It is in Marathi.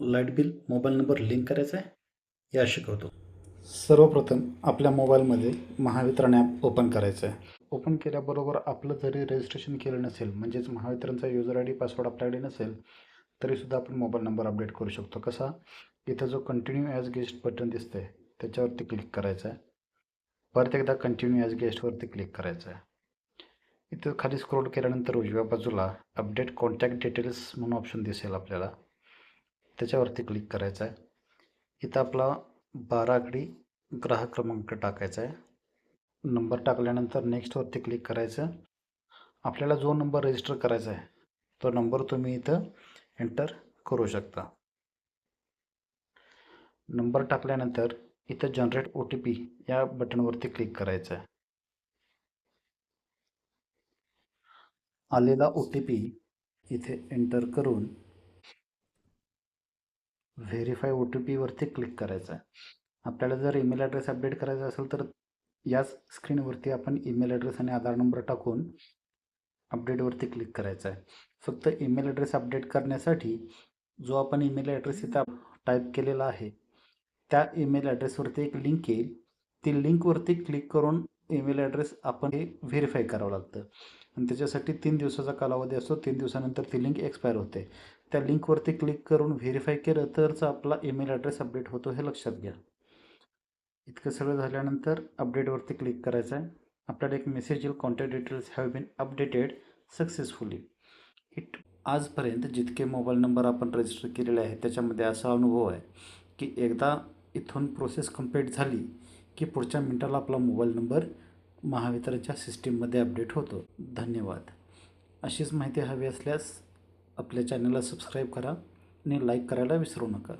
Light bill mobile number link करायचा आहे या शिकवतो. सर्वप्रथम आपल्या मोबाईलमध्ये महावितरण ॲप ओपन करायचं आहे. ओपन केल्याबरोबर आपलं जरी रजिस्ट्रेशन केलं नसेल म्हणजेच महावितरणचा युजर आय डी पासवर्ड आपल्याकडे नसेल तरीसुद्धा आपण मोबाईल नंबर अपडेट करू शकतो. कसा? इथं जो कंटिन्यू ॲज गेस्ट बटन दिसतं आहे त्याच्यावरती क्लिक करायचं आहे. परत एकदा कंटिन्यू ॲज गेस्टवरती क्लिक करायचं आहे. इथं खाली स्क्रोल केल्यानंतर उजव्या बाजूला अपडेट कॉन्टॅक्ट डिटेल्स म्हणून ऑप्शन दिसेल आपल्याला. त्याच्यावरती क्लिक करायचं आहे इथं आपला बारा ग्राहक क्रमांक टाकायचा आहे नंबर टाकल्यानंतर नेक्स्टवरती क्लिक करायचं. आपल्याला जो नंबर रजिस्टर करायचा आहे तो नंबर तुम्ही इथं एंटर करू शकता. नंबर टाकल्यानंतर इथं जनरेट ओ टी पी या बटनवरती क्लिक करायचं आहे आलेला ओ टी पी इथे एंटर करून व्हेरीफाय ओ टी पीवरती क्लिक करायचं आहे आपल्याला जर ईमेल ॲड्रेस अपडेट करायचा असेल तर याच स्क्रीनवरती आपण ईमेल ॲड्रेस आणि आधार नंबर टाकून अपडेटवरती क्लिक करायचं आहे फक्त ईमेल ॲड्रेस अपडेट करण्यासाठी जो आपण ईमेल ॲड्रेस इथं टाईप केलेला आहे त्या ईमेल ॲड्रेसवरती एक लिंक येईल. ती लिंकवरती क्लिक करून ईमेल ॲड्रेस आपण हे व्हेरीफाय करावं लागतं. आणि त्याच्यासाठी तीन दिवसाचा कालावधी असतो. तीन दिवसानंतर ती लिंक एक्सपायर होते. त्या लिंकवरती क्लिक करून व्हेरीफाय केलं तरच आपला ईमेल ॲड्रेस अपडेट होतो हे लक्षात घ्या. इतकं सगळं झाल्यानंतर अपडेटवरती क्लिक करायचं आहे आपल्याला एक मेसेज येईल contact details have been updated successfully it आजपर्यंत जितके मोबाईल नंबर आपण रजिस्टर केलेले आहेत त्याच्यामध्ये असा अनुभव आहे की एकदा इथून प्रोसेस कंप्लीट झाली की पुढच्या मिनटाला आपला मोबाईल नंबर महावितरणच्या सिस्टीममध्ये अपडेट होतो. धन्यवाद. अशीच माहिती हवी असल्यास आपल्या चॅनलला सबस्क्राईब करा आणि लाईक करायला विसरू नका.